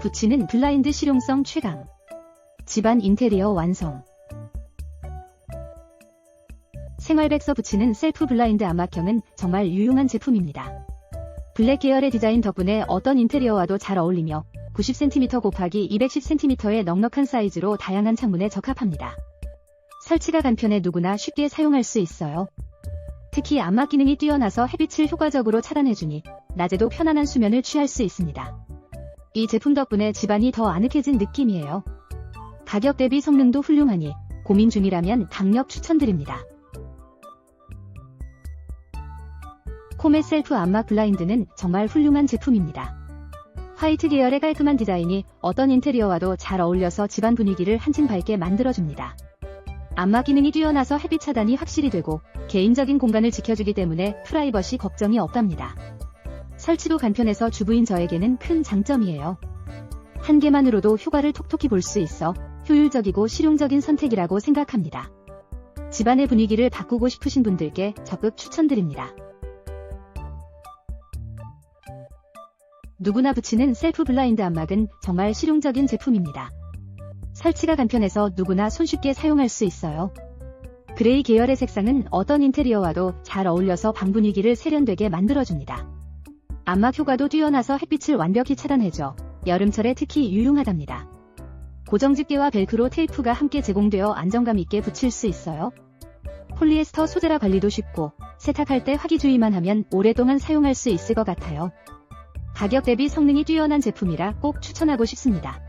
붙이는 블라인드 실용성 최강. 집안 인테리어 완성. 생활백서 붙이는 셀프 블라인드 암막형은 정말 유용한 제품입니다. 블랙 계열의 디자인 덕분에 어떤 인테리어와도 잘 어울리며 90cm 곱하기 210cm의 넉넉한 사이즈로 다양한 창문에 적합합니다. 설치가 간편해 누구나 쉽게 사용할 수 있어요. 특히 암막 기능이 뛰어나서 햇빛을 효과적으로 차단해주니 낮에도 편안한 수면을 취할 수 있습니다. 이 제품 덕분에 집안이 더 아늑해진 느낌이에요. 가격 대비 성능도 훌륭하니 고민 중이라면 강력 추천드립니다. 코메 셀프 암막 블라인드는 정말 훌륭한 제품입니다. 화이트 계열의 깔끔한 디자인이 어떤 인테리어와도 잘 어울려서 집안 분위기를 한층 밝게 만들어줍니다. 암막 기능이 뛰어나서 햇빛 차단이 확실히 되고 개인적인 공간을 지켜주기 때문에 프라이버시 걱정이 없답니다. 설치도 간편해서 주부인 저에게는 큰 장점이에요. 한 개만으로도 효과를 톡톡히 볼 수 있어 효율적이고 실용적인 선택이라고 생각합니다. 집안의 분위기를 바꾸고 싶으신 분들께 적극 추천드립니다. 누구나 붙이는 셀프 블라인드 암막은 정말 실용적인 제품입니다. 설치가 간편해서 누구나 손쉽게 사용할 수 있어요. 그레이 계열의 색상은 어떤 인테리어와도 잘 어울려서 방 분위기를 세련되게 만들어줍니다. 암막 효과도 뛰어나서 햇빛을 완벽히 차단해줘 여름철에 특히 유용하답니다. 고정 집게와 벨크로 테이프가 함께 제공되어 안정감 있게 붙일 수 있어요. 폴리에스터 소재라 관리도 쉽고 세탁할 때 화기주의만 하면 오랫동안 사용할 수 있을 것 같아요. 가격 대비 성능이 뛰어난 제품이라 꼭 추천하고 싶습니다.